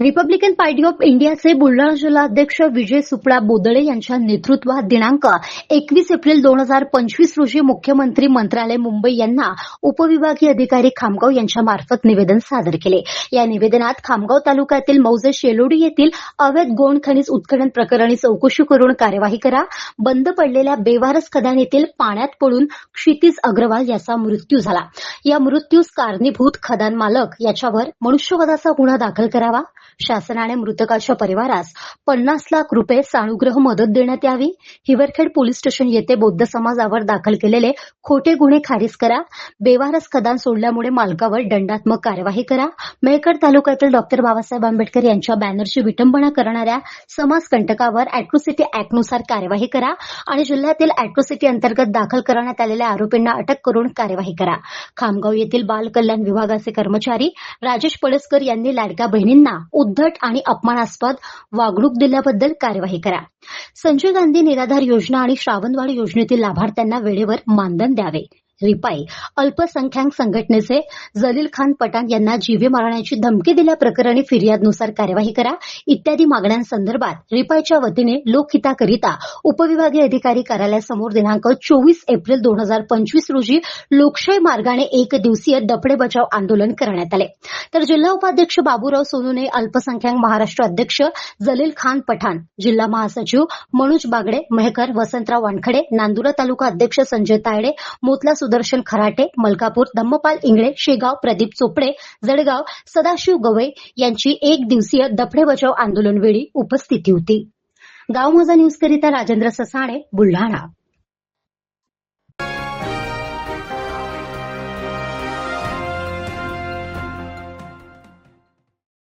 Republican party of इंडियाचे बुलढाणा जिल्हा अध्यक्ष विजय सुपळा बोदळे यांच्या नेतृत्वात दिनांक एकवीस एप्रिल दोन हजार पंचवीस रोजी मुख्यमंत्री मंत्रालय मुंबई यांना उपविभागीय अधिकारी खामगाव यांच्या मार्फत निवेदन सादर केले. या निवेदनात खामगाव तालुक्यातील मौजे शेलोडी येथील अवैध गोंड खनिज उत्खनन प्रकरणी चौकशी करून कार्यवाही करा. बंद पडलेल्या बेवारस खदान येथील पाण्यात पडून क्षितिज अग्रवाल याचा मृत्यू झाला. या मृत्यूस कारणीभूत खदान मालक याच्यावर मनुष्यवधाचा गुन्हा दाखल करावा. शासनाने मृतकाच्या परिवारास पन्नास लाख रुपये सानुग्रह मदत देण्यात यावी. हिवरखेड पोलीस स्टेशन येथे बौद्ध समाजावर दाखल केलेले खोटे गुन्हे खारिज करा. बेवारस खदान सोडल्यामुळे मालकावर दंडात्मक कार्यवाही करा. मेहकर तालुक्यातील डॉक्टर बाबासाहेब आंबेडकर यांच्या बॅनरची विटंबना करणाऱ्या समाजकंटकावर अॅट्रोसिटी अॅक्टनुसार कार्यवाही करा आणि जिल्ह्यातील अॅट्रोसिटी अंतर्गत दाखल करण्यात आलेल्या आरोपींना अटक करून कार्यवाही करा. खामगाव येथील बाल कल्याण विभागाचे कर्मचारी राजेश पळसकर यांनी लाडक्या बहिणींना उद्धट आणि अपमानास्पद वागणूक दिल्याबद्दल कार्यवाही करा. संजय गांधी निराधार योजना आणि श्रावणवाडी योजनेतील लाभार्थ्यांना वेळेवर मानधन द्यावे. रिपाई. अल्पसंख्याक संघटनेचे जलील खान पठाण यांना जीवे मारण्याची धमकी दिल्याप्रकरणी फिर्यादनुसार कार्यवाही करा. इत्यादी मागण्यांसंदर्भात रिपाईच्या वतीने लोकहिताकरिता उपविभागीय अधिकारी कार्यालयासमोर दिनांक चोवीस एप्रिल दोन हजार पंचवीस रोजी लोकशाही मार्गाने एक दिवसीय डफडे बचाव आंदोलन करण्यात आले. तर जिल्हा उपाध्यक्ष बाबूराव सोनूने अल्पसंख्याक महाराष्ट्र अध्यक्ष जलील खान पठाण जिल्हा महासचिव मनोज बागडे मेहकर वसंतराव वानखडे नांदुरा तालुका अध्यक्ष संजय तायडे मोतला सुदर्शन खराटे मलकापूर धम्मपाल इंगळे शेगाव प्रदीप चोपडे जळगाव सदाशिव गवई यांची एक दिवसीय दफडे बचाव आंदोलन वेळी उपस्थिती होती. गाव न्यूजकरिता राजेंद्र ससाणे बुलढाणा.